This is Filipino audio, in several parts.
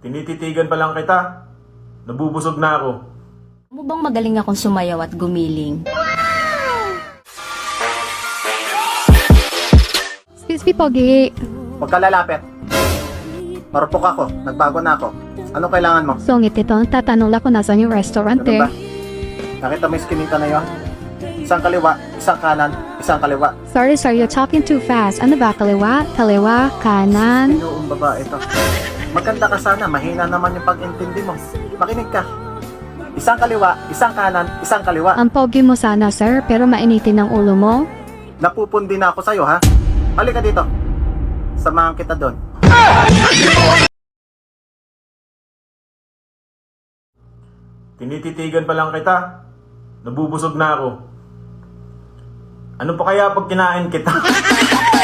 Tinititigan pa lang kita. Nabubusog na ako. Mo bang magaling akong sumayaw at gumiling? Excuse me, Pogi. Huwag ka lalapit. Marupok ako. Nagbago na ako. Anong kailangan mo? Songit ito, tatanong lang kung nasan yung restaurant Ganun eh. ba? Nakita mo yung skinita na yon? Isang kaliwa, isang kanan, isang kaliwa. Sorry, sir, you're talking too fast. Ano ba? Kaliwa? Kaliwa? Kanan? Inuong babae ito. Maganda ka sana, mahina naman yung pag-intindi mo. Makinig ka. Isang kaliwa, isang kanan, isang kaliwa. Ang pogi mo sana, sir, pero mainitin ang ulo mo. Napupundi na ako sa'yo, ha? Halika dito. Samahan kita doon. Tinititigan pa lang kita. Nabubusog na ako. Ano pa kaya pag kinain kita?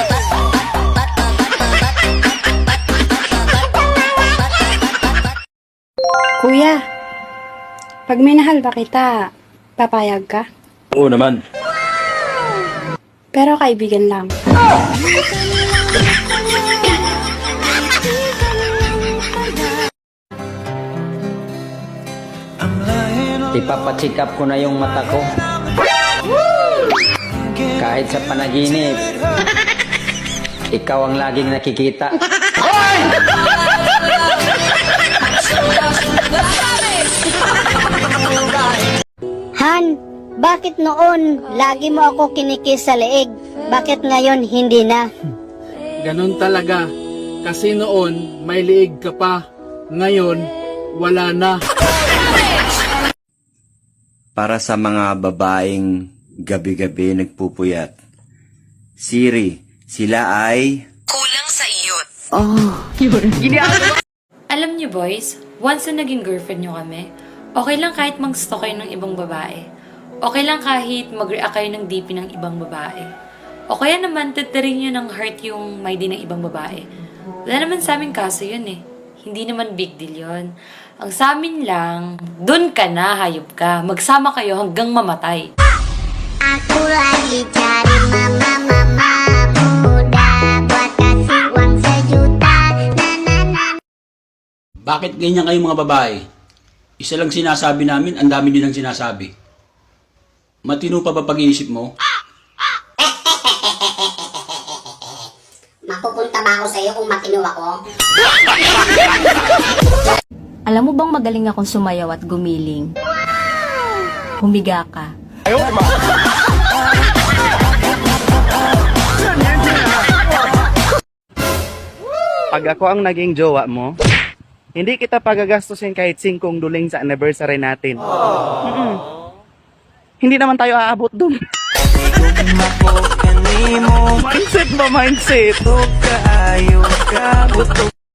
Kuya, pag minahal ba kita, papayag ka? Oo naman. Pero kaibigan lang. Ipapacheck up ko na yung mata ko. Kahit sa panaginip, ikaw ang laging nakikita. bakit noon lagi mo ako kinikis sa leeg? Bakit ngayon hindi na? Ganon talaga. Kasi noon, may liig ka pa. Ngayon, wala na. para sa mga babaeng gabi-gabi nagpupuyat. Siri, sila ay... Alam niyo boys, once na naging girlfriend niyo kami, okay lang kahit mag-stalk kayo ng ibang babae. Okay lang kahit mag-react kayo ng DP ng ibang babae. O kaya naman, tatarin niyo ng heart yung may di ng ibang babae. Wala naman sa amin kaso yun eh. Hindi naman big deal yun. Ang sa amin lang, dun ka na, hayop ka. Magsama kayo hanggang mamatay. Aku lagi cari mama mama muda buat kasih uang sejuta. Na na na. Bakit ganyan kayo mga babae? Isa lang sinasabi namin, ang dami din ang sinasabi. Matino pa ba pag-iisip mo? Mapupunta ba ako sa iyo kung matino ako? Alam mo bang magaling akong sumayaw at gumiling? Humiga ka. Pag ako ang naging jowa mo, hindi kita pagagastusin kahit singkong duling sa anniversary natin. Mm-mm. Hindi naman tayo aabot dun. mindset ba mindset?